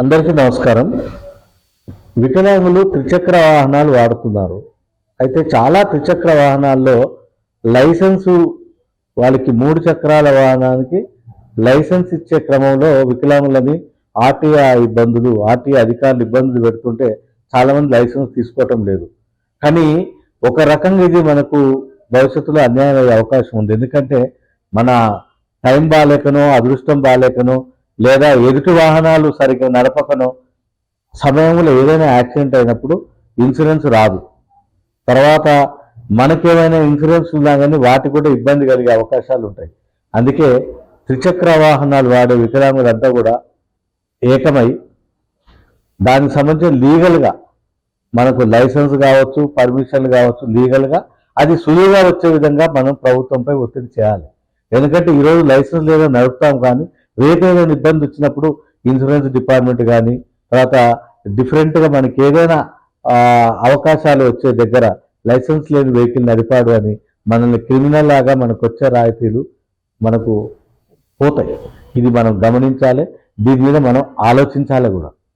అందరికీ నమస్కారం. వికలాంగులు త్రిచక్ర వాహనాలు వాడుతున్నారు. అయితే చాలా త్రిచక్ర వాహనాల్లో లైసెన్సు వాళ్ళకి మూడు చక్రాల వాహనానికి లైసెన్స్ ఇచ్చే క్రమంలో వికలాంగులని ఆర్టీఐ ఇబ్బందులు ఆర్టీఐ అధికారులు ఇబ్బందులు పెడుతుంటే చాలామంది లైసెన్స్ తీసుకోవటం లేదు. కానీ ఒక రకంగా ఇది మనకు భవిష్యత్తులో అన్యాయం అయ్యే అవకాశం ఉంది. ఎందుకంటే మన టైం బాగాలేకనో అదృష్టం బాగాలేకనో లేదా ఎదుటి వాహనాలు సరిగ్గా నడపకనో సమయంలో ఏదైనా యాక్సిడెంట్ అయినప్పుడు ఇన్సూరెన్స్ రాదు. తర్వాత మనకేమైనా ఇన్సూరెన్స్ ఉన్నా కానీ వాటి కూడా ఇబ్బంది కలిగే అవకాశాలు ఉంటాయి. అందుకే త్రిచక్ర వాహనాలు వాడే వికలాంగులంతా కూడా ఏకమై దానికి సంబంధించి లీగల్గా మనకు లైసెన్స్ కావచ్చు పర్మిషన్లు కావచ్చు లీగల్గా అది సులువుగా వచ్చే విధంగా మనం ప్రభుత్వంపై ఒత్తిడి చేయాలి. ఎందుకంటే ఈరోజు లైసెన్స్ లేదా నడుపుతాం కానీ రేపు ఏదైనా ఇబ్బంది వచ్చినప్పుడు ఇన్సూరెన్స్ డిపార్ట్మెంట్ కానీ తర్వాత డిఫరెంట్గా మనకి ఏదైనా అవకాశాలు వచ్చే దగ్గర లైసెన్స్ లేని వెహికల్ నడిపాడు అని మనల్ని క్రిమినల్ లాగా మనకు వచ్చే రాయితీలు మనకు పోతాయి. ఇది మనం గమనించాలి. దీని మీద మనం ఆలోచించాలి కూడా.